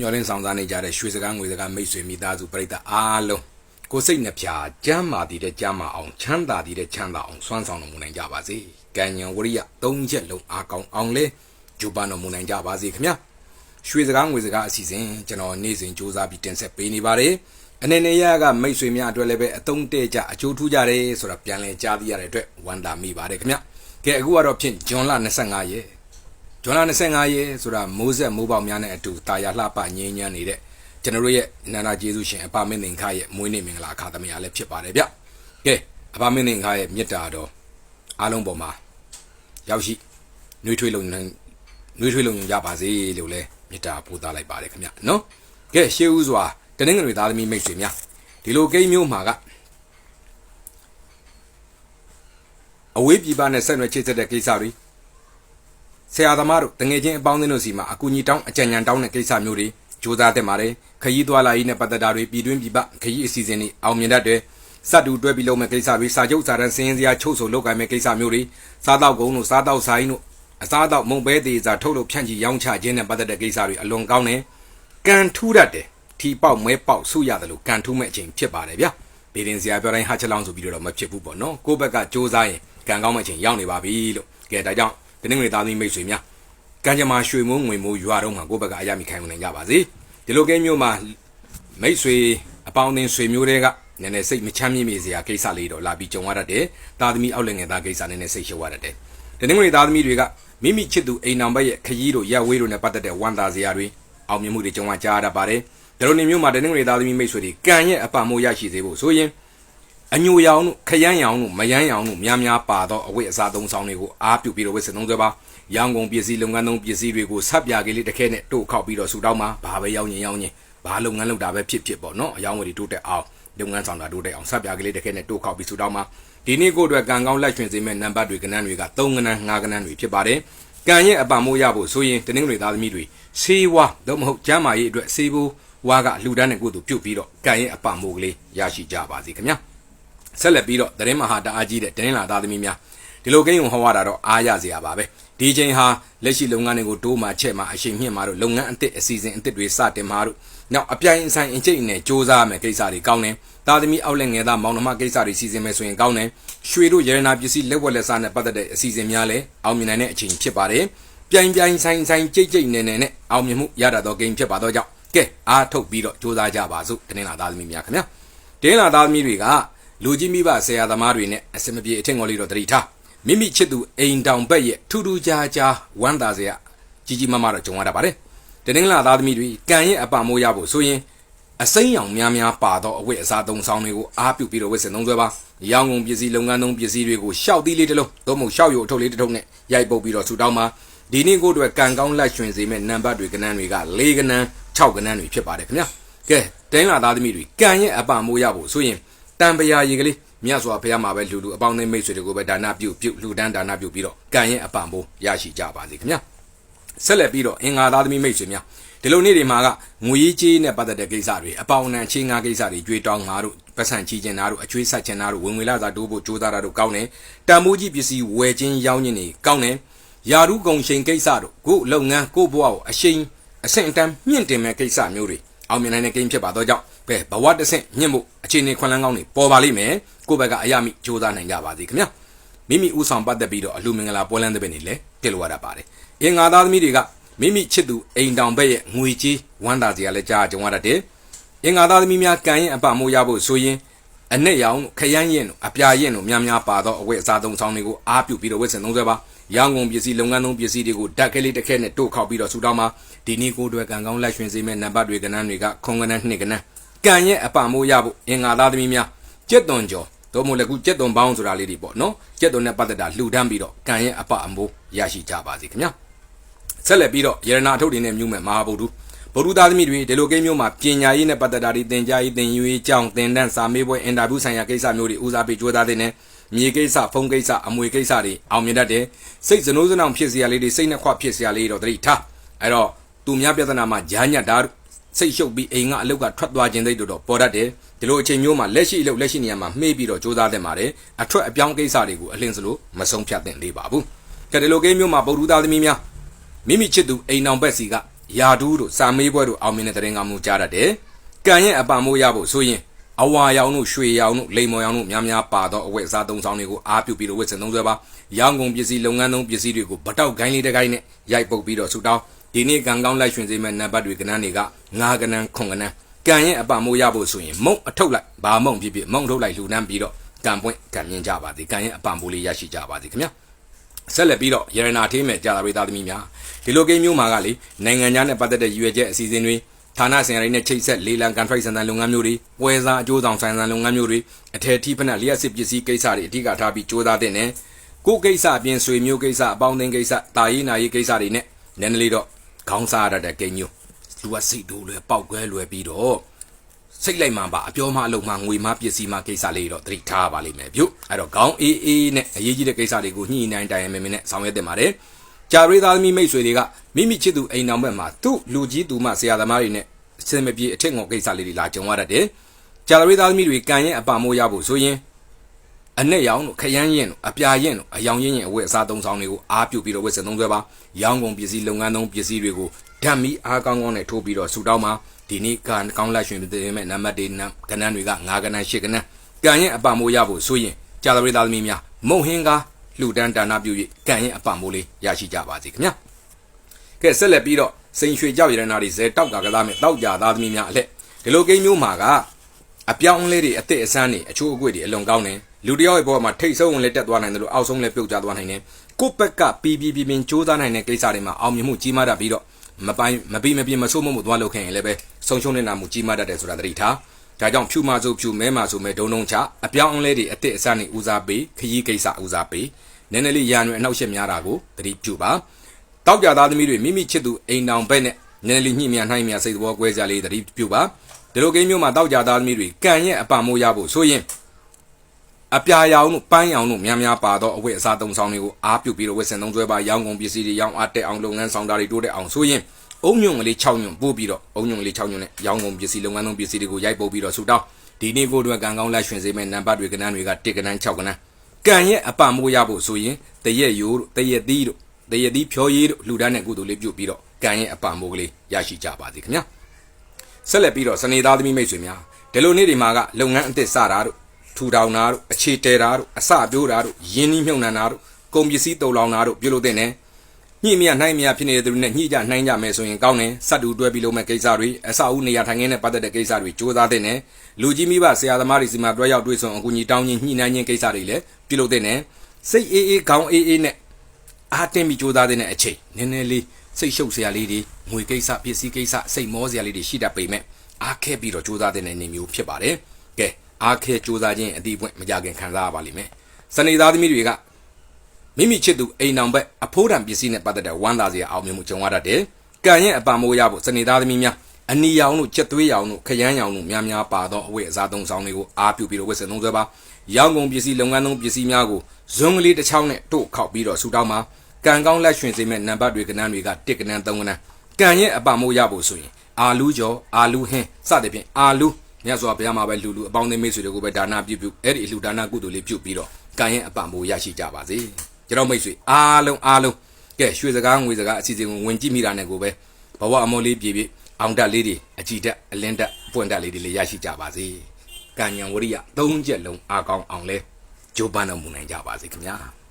မျောလင်းဆောင်စားနေကြတဲ့ရွှေစကားငွေစကားမိတ်ဆွေမိသားစုပရိသတ်အားလုံးကိုယ်စိတ်နှပြကျမ်းမာတည်တဲ့ကျမ်းမာအောင်ချမ်းသာတည်တဲ့ချမ်းသာအောင်စွမ်းဆောင်တော်မူနိုင်ကြပါစေ။ကံဉဏ်ဝရိယသုံးချက်လုံးအားကောင်းအောင်လဲဂျူပန်တော်မူနိုင်ကြပါစေခင်ဗျာ။ရွှေစကားငွေစကားအစီအစဉ်ကျွန်တော်နေ့စဉ်စူးစမ်းပြီးတင်ဆက်ပေးနေပါတယ်။အနေနဲ့ရကမိတ်ဆွေများအတွက်လည်းပဲအသုံးတဲ့ကြအကျိုးထူးကြတယ်ဆိုတာပြန်လည်ကြားသိရတဲ့အတွက်ဝမ်းသာမိပါတယ်ခင်ဗျာ။ကဲအခုကတော့ဖြင့်ဂျွန်လ25ရက် ဂျွန်လ25ရက်ဆိုတာမိုးဆက်မိုးပေါက်များနဲ့အတူတာယာလှပငြိမ်းချမ်းနေတဲ့ကျွန်တော်တို့ရဲ့နန္ဒကျေးဇူးရှင်အပမင်းသင်္ခရဲ့မွေးနေ့မင်္ဂလာအခါသမယလည်းဖြစ်ပါတယ်ဗျ။ကဲအပမင်းသင်္ခရဲ့မေတ္တာတော်အားလုံးပေါ်မှာရောက်ရှိနှွေးထွေးလုံနှနှွေးထွေးလုံကြပါစေလို့လည်းမေတ္တာပို့သလိုက်ပါတယ်ခင်ဗျနော်။ကဲရှေးဦးစွာတနင်္ဂနွေသားသမီးမိတ်ဆွေများဒီလိုကိန်းမျိုးမှာကအဝေးပြည်ပနဲ့ဆက်နွယ်ချိတ်ဆက်တဲ့ကိစ္စတွေ ဆရာသမားတို့တငယ်ချင်းအပေါင်းအသင်းတို့စီမှာအကူအညီတောင်းအကြံဉာဏ်တောင်းတဲ့ကိစ္စမျိုးတွေစူးစမ်းတဲ့ပါတယ်ခရီးသွားလာရေးနဲ့ပတ်သက်တာတွေပြည်တွင်းပြည်ပခရီးအစီအစဉ်တွေအောင်မြင်တတ်တယ်စတူတွဲပြီးလုပ်မဲ့ကိစ္စတွေစာချုပ်စာတမ်းစင်းစရာချုပ်ဆိုလုပ်ကိုင်မဲ့ကိစ္စမျိုးတွေစားတော့ကုန်းတို့စားတော့ဆိုင်တို့အစားတော့မုံပဲသေးစာထုတ်လို့ဖြန့်ချီရောင်းချခြင်းနဲ့ပတ်သက်တဲ့ကိစ္စတွေအလွန်ကောင်းတယ်ကန်ထူးတတ်တယ်ထီပေါက်မဲပေါက်ဆုရတယ်လို့ကန်ထူးမဲ့အချိန်ဖြစ်ပါတယ်ဗျာဗီဒင်စရာပြောတိုင်းဟာချက်လောင်းဆိုပြီးတော့မဖြစ်ဘူးပေါ့နော်ကိုယ့်ဘက်ကစူးစမ်းရင်ကန်ကောင်းမဲ့အချိန်ရောက်နေပါပြီလို့ကဲဒါကြောင့် ဒီနေ့သားသမီးမိတ်ဆွေများကံကြမ္မာရွှေမိုးငွေမိုးရွာတော့မှာကိုယ့်ဘက်ကအရမိခိုင်ဝင်နိုင်ကြပါစေဒီလိုကိန်းမျိုးမှာမိတ်ဆွေအပေါင်းအသင်းဆွေမျိုးတွေကနည်းနည်းစိတ်မချမ်းမြေ့မြေစရာကိစ္စလေးတော့လာပြီးကြုံရတတ်တယ်သားသမီးအောက်လင်ငယ်သားကိစ္စနည်းနည်းစိတ်ရှုပ်ရတတ်တယ်ဒီနေ့ငွေသားသမီးတွေကမိမိချစ်သူအိမ်အောင်ဘက်ရဲ့ခရီးတို့ရက်ဝေးတို့နဲ့ပတ်သက်တဲ့ဝန်တာစရာတွေအောင်မြင်မှုတွေကြုံရကြရတတ်ပါတယ်ဒီလိုနေမျိုးမှာဒီနေ့ငွေသားသမီးမိတ်ဆွေတွေကံရဲ့အပမိုးရရှိစေဖို့ဆိုရင် အညိုရောင်တို့ခရမ်းရောင်တို့မယမ်းရောင်တို့များများပါသောအဝိအစားသုံးဆောင်တွေကိုအားပြုပြီးတော့ဝစ်စသုံးစွဲပါရောင်းကုန်ပစ္စည်းလုပ်ငန်းသုံးပစ္စည်းတွေကိုဆက်ပြားကလေးတစ်ခဲနဲ့တို့ခောက်ပြီးတော့ဆူတောင်းမှာဘာပဲရောင်းရင်ရောင်းရင်ဘာလုပ်ငန်းလုပ်တာပဲဖြစ်ဖြစ်ပေါ့နော်အယောင်းဝယ်တိုးတက်အောင်လုပ်ငန်းဆောင်တာတိုးတက်အောင်ဆက်ပြားကလေးတစ်ခဲနဲ့တို့ခောက်ပြီးဆူတောင်းမှာဒီနေ့ကိုအတွက်ကံကောင်းလက်ရွှင်စေမဲ့နံပါတ်တွေကဏ္ဍတွေက3ကဏ္ဍ5ကဏ္ဍတွေဖြစ်ပါတယ်ကံရဲ့အပံမိုးရဖို့ဆိုရင်တနင်္ဂနွေသားသမီးတွေဆေးဝါးတော့မဟုတ်ကျမ်းမာရေးအတွက်ဆေးဖို့ဝါကလှူဒန်းတဲ့ကိုယ်သူပြုတ်ပြီးတော့ကံရဲ့အပံမိုးကလေးရရှိကြပါစေခင်ဗျာ ဆက်လက်ပြီးတော့သတင်းမဟာတအားကြီးတဲ့တင်းလာသားသမီးများဒီလိုကိန်းုံဟောရတာတော့အားရစရာပါပဲဒီချိန်ဟာလက်ရှိလုပ်ငန်းတွေကိုတိုးမှချက်မှအရှိန်မြင့်မှတို့လုပ်ငန်းအသစ်အစီအစဉ်အသစ်တွေစတင်မှတို့နောက်အပြိုင်အဆိုင်အကျိတ်နဲ့စ조사မယ်ကိစ္စတွေကောင်းတယ်သားသမီးအောက်လက်ငယ်သားမောင်နှမကိစ္စတွေစီစဉ်မယ်ဆိုရင်ကောင်းတယ်ရွှေတို့ရတနာပစ္စည်းလက်ဝက်လက်စားနဲ့ပတ်သက်တဲ့အစီအစဉ်များလည်းအောင်မြင်နိုင်တဲ့အချိန်ဖြစ်ပါတယ်ပြိုင်ပြိုင်ဆိုင်ဆိုင်ကြိတ်ကြိတ်နေနေနဲ့အောင်မြင်မှုရတတ်သောဂိမ်းဖြစ်ပါတော့ကြောင့်ကဲအားထုတ်ပြီးတော့စ조사ကြပါစို့တင်းလာသားသမီးများခင်ဗျာတင်းလာသားသမီးတွေက လူကြီးမိဘဆရာသမားတွေနဲ့အစမပြေအထင်ကိုလေးတော့တတိထားမိမိချစ်သူအိမ်တောင်ဘက်ရဲ့ထူးထူးခြားခြားဝမ်းသာစရာကြီးကြီးမားမားတော့ကြုံရတာပါတယ်တနင်္လာသားသမီးတွေကံရဲ့အပမိုးရဖို့ဆိုရင်အစိမ်းရောင်များများပါသောအဝတ်အစားသုံးဆောင်တွေကိုအားပြုပြီးတော့ဝတ်ဆင်သုံးစွဲပါရောင်းကုန်ပစ္စည်းလုပ်ငန်းသုံးပစ္စည်းတွေကိုရှောက်သီးလေးတစ်လုံးသို့မဟုတ်ရှောက်ရုပ်အထုပ်လေးတစ်ထုပ်နဲ့ရိုက်ပုတ်ပြီးတော့ဆူတောင်းပါဒီနေ့ကိုအတွက်ကံကောင်းလက်ရွှင်စေမဲ့နံပါတ်တွေကဏ္ဍတွေက၄ကဏ္ဍ၆ကဏ္ဍတွေဖြစ်ပါတယ်ခင်ဗျာကဲတင်းလာသားသမီးတွေကံရဲ့အပမိုးရဖို့ဆိုရင် တံပရာရေကလေးမြတ်စွာဘုရားမှာပဲလူလူအပေါင်းအသင်းမိတ်ဆွေတွေကိုပဲဒါနပြုပြုလှူဒန်းဒါနပြုပြီးတော့ကံရဲ့အပံဖို့ရရှိကြပါစေခင်ဗျာဆက်လက်ပြီးတော့အင်္ဂါသားသမီးမိတ်ဆွေများဒီလိုနေ့တွေမှာကငွေကြီးနဲ့ပတ်သက်တဲ့ကိစ္စတွေအပေါင်းအံချင်းငါကိစ္စတွေကြွေးတောင်းငါတို့ပတ်စံချီကျင်တာတို့အချွေးဆက်ချင်တာတို့ဝင်ငွေလာစာတိုးဖို့ကြိုးစားတာတို့ကောင်းတယ်တန်မိုးကြီးပစ္စည်းဝယ်ခြင်းရောင်းခြင်းတွေကောင်းတယ်ယာရုကုံရှင်ကိစ္စတို့ကိုလုပ်ငန်းကိုဘဝကိုအရှိန်အဆင့်အတန်းမြင့်တင်မဲ့ကိစ္စမျိုးတွေအောင်မြင်နိုင်တဲ့ကိန်းဖြစ်ပါတော့ကြောင့် ပဲဘဝတစ်ဆင့်မြင့်ဖို့အခြေအနေခွန်လန်းကောင်းတွေပေါ်ပါလိမ့်မယ်ကိုယ့်ဘက်ကအယမိစူးစမ်းနိုင်ကြပါစေခင်ဗျာမိမိဥဆောင်ပတ်သက်ပြီးတော့အလူမင်္ဂလာပွဲလန်းတဲ့ဘက်နေလဲပြည့်လို့ရတာပါတယ်အင်္ဂါသားသမီးတွေကမိမိချစ်သူအိမ်တောင်ဘက်ရဲ့ငွေကြီးဝမ်းသာစရာလည်းကြားကြုံရတတ်တယ်အင်္ဂါသားသမီးများကံရင်အပမိုးရဖို့ဆိုရင်အနဲ့ရောင်ခရမ်းရင်တို့အပြာရင်တို့များများပါသောအဝတ်အစားသုံးဆောင်တွေကိုအားပြုပြီးတော့ဝတ်ဆင်သုံးစွဲပါရောင်းကုန်ပစ္စည်းလုပ်ငန်းသုံးပစ္စည်းတွေကိုဓာတ်ကလေးတစ်ခဲနဲ့တို့ခောက်ပြီးတော့ဆူတောင်းပါဒီနေ့ကိုအတွက်ကံကောင်းလက်ရွှင်စေမဲ့နံပါတ်တွေကဏ္ဍတွေကခုံကဏ္ဍနှစ်ကဏ္ဍ ကံရဲ့အပမိုးရဖို့အင်္ဂါသားသမီးများကြက်သွန်ကျော်တို့မို့လည်းခုကြက်သွန်ပေါင်းဆိုတာလေးတွေပေါ့နော်ကြက်သွန်နဲ့ပတ်သက်တာလှူဒန်းပြီးတော့ကံရဲ့အပအမိုးရရှိကြပါစေခင်ဗျာဆက်လက်ပြီးတော့ယရနာထုတ်တွေနဲ့မြုံမဲ့မဟာဗုဒ္ဓဗုဒ္ဓသားသမီးတွေဒီလိုကိန်းမျိုးမှာပညာရေးနဲ့ပတ်သက်တာတွေသင်ကြားရေးသင်ယူရေးကြောင်းသင်တန်းစာမေးပွဲအင်တာဗျူးဆိုင်ရာကိစ္စမျိုးတွေဦးစားပေးကြိုးစားတဲ့နဲ့မြေကိစ္စဖုံးကိစ္စအမွေကိစ္စတွေအောင်မြင်တတ်တယ်စိတ်စနိုးစနောင်ဖြစ်စရာလေးတွေစိတ်နှခွဖြစ်စရာလေးတော့တတိထားအဲ့တော့သူများပြဿနာမှာဂျာညတ်တာ စိတ်ရှုပ်ပြီးအိမ်ကအလုတ်ကထွက်သွားခြင်းသိတို့တော့ပေါ်တတ်တယ်ဒီလိုအချိန်မျိုးမှာလက်ရှိအလုတ်လက်ရှိနေရာမှာမှေးပြီးတော့စူးစမ်းသင့်ပါတယ်အထွက်အပြောင်းကိစ္စတွေကိုအလင်းစလို့မဆုံးဖြတ်သင့်သေးပါဘူးကဲဒီလိုကိန်းမျိုးမှာဗုဒ္ဓသားသမီးများမိမိချစ်သူအိမ်အောင်ဘက်စီကယာဒူးတို့စာမေးပွဲတို့အောင်မြင်တဲ့သတင်းကောင်းမှုကြားတတ်တယ်။ကံရဲ့အပံမိုးရဖို့ဆိုရင်အဝါရောင်တို့ရွှေရောင်တို့လိမ္မော်ရောင်တို့များများပါသောအဝတ်အစားသုံးဆောင်တွေကိုအားပြုပြီးတော့ဝတ်ဆင်သုံးစွဲပါရောင်းကုန်ပစ္စည်းလုပ်ငန်းသုံးပစ္စည်းတွေကိုဗတောက်ကိုင်းလေးတစ်ကိုင်းနဲ့ရိုက်ပုတ်ပြီးတော့ဆူတောင်း ဒီနေ့ကံကောင်းလိုက်ရွှင်စေမဲ့နံပါတ်တွေကဏ္ဍတွေကငါးကဏ္ဍခုံကဏ္ဍကံရဲ့အပံမိုးရဖို့ဆိုရင်မုံအထုပ်လိုက်ဘာမုံဖြစ်ဖြစ်မုံထုတ်လိုက်လှူဒန်းပြီးတော့ကံပွင့်ကံမြင်ကြပါစေကံရဲ့အပံမိုးလေးရရှိကြပါစေခင်ဗျာဆက်လက်ပြီးတော့ရတနာထေးမဲ့ကြာသာရိသားသမီးများဒီလိုကိန်းမျိုးမှာကလေနိုင်ငံခြားနဲ့ပတ်သက်တဲ့ရည်ရွယ်ချက်အစီအစဉ်တွေဌာနဆိုင်ရာတွေနဲ့ချိတ်ဆက်လေလံကန်ထရိုက်ဆန်ဆန်လုပ်ငန်းမျိုးတွေပွဲစားအကျိုးဆောင်ဆိုင်ဆန်လုပ်ငန်းမျိုးတွေအထည်ထိဖက်နဲ့လျှက်စစ်ပစ္စည်းကိစ္စတွေအဓိကထားပြီးစ조사တဲ့နဲ့ကိုကိစ္စအပြင်ဆွေမျိုးကိစ္စအပေါင်းအသင်းကိစ္စတာရေးနာရေးကိစ္စတွေနဲ့နည်းနည်းလေးတော့ ခေါင်းစားရတဲ့ကိန်းမျိုးလူကစိတ်တိုးလွယ်ပောက်ကွဲလွယ်ပြီးတော့စိတ်လိုက်မှပါအပြောမှအလုပ်မှငွေမှပစ္စည်းမှကိစ္စလေးတော့သတိထားပါလိမ့်မယ်ပြုအဲ့တော့ခေါင်းအေးအေးနဲ့အရေးကြီးတဲ့ကိစ္စတွေကိုညှိနှိုင်းတိုင်မင်းမင်းနဲ့ဆောင်ရွက်တင်ပါတယ်ကြာရိသားသမီးမိတ်ဆွေတွေကမိမိချစ်သူအိမ်တော်ဘက်မှာသူ့လူကြီးသူမဆရာသမားတွေနဲ့အစင်မပြေအထက်ငေါကိစ္စလေးတွေလာကြုံရတတ်တယ်ကြာရိသားသမီးတွေကံရဲ့အပမိုးရဖို့ဆိုရင် အနဲ့ရောင်တို့ခရမ်းရင်တို့အပြာရင်တို့အယောင်ရင်ရင်အဝတ်အစားသုံးဆောင်တွေကိုအားပြုပြီးတော့ဝတ်ဆင်သုံးစွဲပါရောင်းကုန်ပစ္စည်းလုပ်ငန်းသုံးပစ္စည်းတွေကိုဓာတ်မီအားကောင်းကောင်းနဲ့ထိုးပြီးတော့ဆူတောင်းပါဒီနေ့ကံကောင်းလက်ရွှင်တဲ့မဲ့နံပါတ်၄နံကဏ္ဍတွေက၅ကဏ္ဍ၈ကဏ္ဍကံရဲ့အပမိုးရဖို့ဆိုရင်ကြာသပတေးသားသမီးများမုံဟင်းကားလှူဒန်းဒါနပြု၍ကံရဲ့အပမိုးလေးရရှိကြပါစေခင်ဗျာကဲဆက်လက်ပြီးတော့စိန်ရွှေကြောက်ရတနာတွေဇဲတောက်ကကစားမဲ့တောက်ကြသားသမီးများအလက်ဒီလိုကိန်းမျိုးမှာကအပြောင်းလေးတွေအစ်စ်အဆန်းတွေအချိုးအကွေ့တွေအလွန်ကောင်းတယ် လူတယောက်ရဲ့ဘဝမှာထိတ်ဆုံးဝင်လက်တက်သွားနိုင်တယ်လို့အောက်ဆုံးလည်းပြုတ်ကျသွားနိုင်တယ်ကိုယ့်ဘက်ကပီပီပီပင်စူးစမ်းနိုင်တဲ့ကိစ္စတွေမှာအောင်မြင်မှုကြီးမားတတ်ပြီးတော့မပိုင်မပြီးမပြင်းမဆိုးမမှုသွားလုပ်ခဲ့ရင်လည်းပဲဆုံးရှုံးနေတာမှုကြီးမားတတ်တယ်ဆိုတာသတိထားဒါကြောင့်ဖြူမဆိုဖြူမဲမဆိုမဲဒုံဒုံချအပြောင်းအလဲတွေအစ်စ်အဆန်းတွေဦးစားပေးခရီးကိစ္စဦးစားပေးနည်းနည်းလေးရန်ရွယ်အနောက်ရှက်များတာကိုသတိပြုပါတောက်ကြသားသမီးတွေမိမိချစ်သူအိမ်တောင်ဘက်နဲ့နည်းနည်းလေးညှိမြနှိုင်းမြစိတ်သဘောကွဲကြလေးသတိပြုပါဒီလိုကိန်းမျိုးမှာတောက်ကြသားသမီးတွေကံရဲ့အပံမိုးရဖို့ဆိုရင် အပြာရောင်တို့ပန်းရောင်တို့များများပါတော့အဝတ်အစားသုံးဆောင်တွေကိုအားပြုပြီးတော့ဝတ်ဆင်သုံးစွဲပါရောင်းကုန်ပစ္စည်းတွေရောင်းအားတက်အောင်လုပ်ငန်းဆောင်တာတွေတိုးတက်အောင်ဆိုရင်အုံညုံကလေး6ညွန့်ပို့ပြီးတော့အုံညုံကလေး6ညွန့်နဲ့ရောင်းကုန်ပစ္စည်းလုပ်ငန်းသုံးပစ္စည်းတွေကိုရိုက်ပုတ်ပြီးတော့ဆူတောင်းဒီနေ့ကိုအတွက်ကံကောင်းလက်ရွှင်စေမဲ့နံပါတ်တွေကဏ္ဍတွေက1ကဏ္ဍ6ကဏ္ဍကံရဲ့အပံမိုးရဖို့ဆိုရင်တရက်ရိုးတို့တရက်သီးတို့တရက်သီးဖြောရည်တို့လှူဒန်းတဲ့ကုသိုလ်လေးပြုတ်ပြီးတော့ကံရဲ့အပံမိုးကလေးရရှိကြပါစေခင်ဗျာဆက်လက်ပြီးတော့စနေသားသမီးမိတ်ဆွေများဒီလိုနေ့ဒီမှာကလုပ်ငန်းအသစ်စတာတို့ ထူထောင်တာတို့အခြေတဲတာတို့အစပြိုးတာတို့ယင်းနှီးမြုံနှံတာတို့ကုန်ပစ္စည်းတုံလောင်တာတို့ပြုလုပ်တဲ့နဲ့ညှိမြနှိုင်းမြဖြစ်နေတဲ့သူတွေနဲ့ညှိကြနှိုင်းကြမယ်ဆိုရင်ကောင်းတယ်စက်တူတွဲပြီးလုပ်မဲ့ကိစ္စတွေအစအဦးနေရာထိုင်ခင်းနဲ့ပတ်သက်တဲ့ကိစ္စတွေစူးစမ်းတဲ့နဲ့လူကြီးမိဘဆရာသမားတွေစီမှာတွဲရောက်တွေ့ဆုံအကူအညီတောင်းခြင်းညှိနှိုင်းခြင်းကိစ္စတွေလည်းပြုလုပ်တဲ့နဲ့စိတ်အေးအေးခေါင်းအေးအေးနဲ့အားတင်းပြီးစူးစမ်းတဲ့အချိန်နည်းနည်းလေးစိတ်ရှုပ်စရာလေးတွေငွေကိစ္စပစ္စည်းကိစ္စစိတ်မောစရာလေးတွေရှိတတ်ပေမဲ့အားခဲပြီးတော့စူးစမ်းတဲ့နေမျိုးဖြစ်ပါတယ်ကဲ အားခဲစူးစမ်းခြင်းအတိအပွင့်မကြခင်ခံစားရပါလိမ့်မယ်စနေသားသမီးတွေကမိမိချစ်သူအိမ်အောင်ဘက်အဖိုးတံပစ္စည်းနဲ့ပတ်သက်တဲ့ဝမ်းသာစရာအောင်မြင်မှုကြုံရတတ်တယ်။ကံရဲ့အပံမိုးရဖို့စနေသားသမီးများအနီရောင်တို့ချက်သွေးရောင်တို့ခရမ်းရောင်တို့များများပါသောအဝတ်အစားသုံးဆောင်တွေကိုအားပြုပြီးတော့ဝတ်ဆင်သုံးစွဲပါ။ရောင်းကုန်ပစ္စည်းလုပ်ငန်းသုံးပစ္စည်းများကိုဇွန်းကလေးတစ်ချောင်းနဲ့တို့ခောက်ပြီးတော့ဆူတောင်းပါ။ကံကောင်းလက်ရွှင်စေမဲ့နံပါတ်တွေကဏ္ဍတွေက1ကဏ္ဍ3ကဏ္ဍကံရဲ့အပံမိုးရဖို့ဆိုရင်အာလူးကျော်အာလူးဟင်းစသဖြင့်အာလူး မြတ်စွာဘုရားမှာပဲလူလူအပေါင်းအသင်းမိတ်ဆွေတွေကိုပဲဒါနပြုပြုအဲ့ဒီအလှူဒါနကုသိုလ်လေးပြုပြီးတော့ကံရဲ့အပံမိုးရရှိကြပါစေ။ကျွန်တော်မိတ်ဆွေအားလုံးအားလုံးကဲရွှေစကားငွေစကားအစီအစဉ်ကိုဝင်ကြည့်မိတာနဲ့ကိုပဲဘဝအမောလေးပြေပြေအောင်တက်လေးတွေအကြည်တက်အလင်းတက်ပွင့်တက်လေးတွေလည်းရရှိကြပါစေ။ကံဉဏ်ဝရိယ၃ချက်လုံးအားကောင်းအောင်လဲဂျိုးပန်းတော်မူနိုင်ကြပါစေခင်ဗျာ။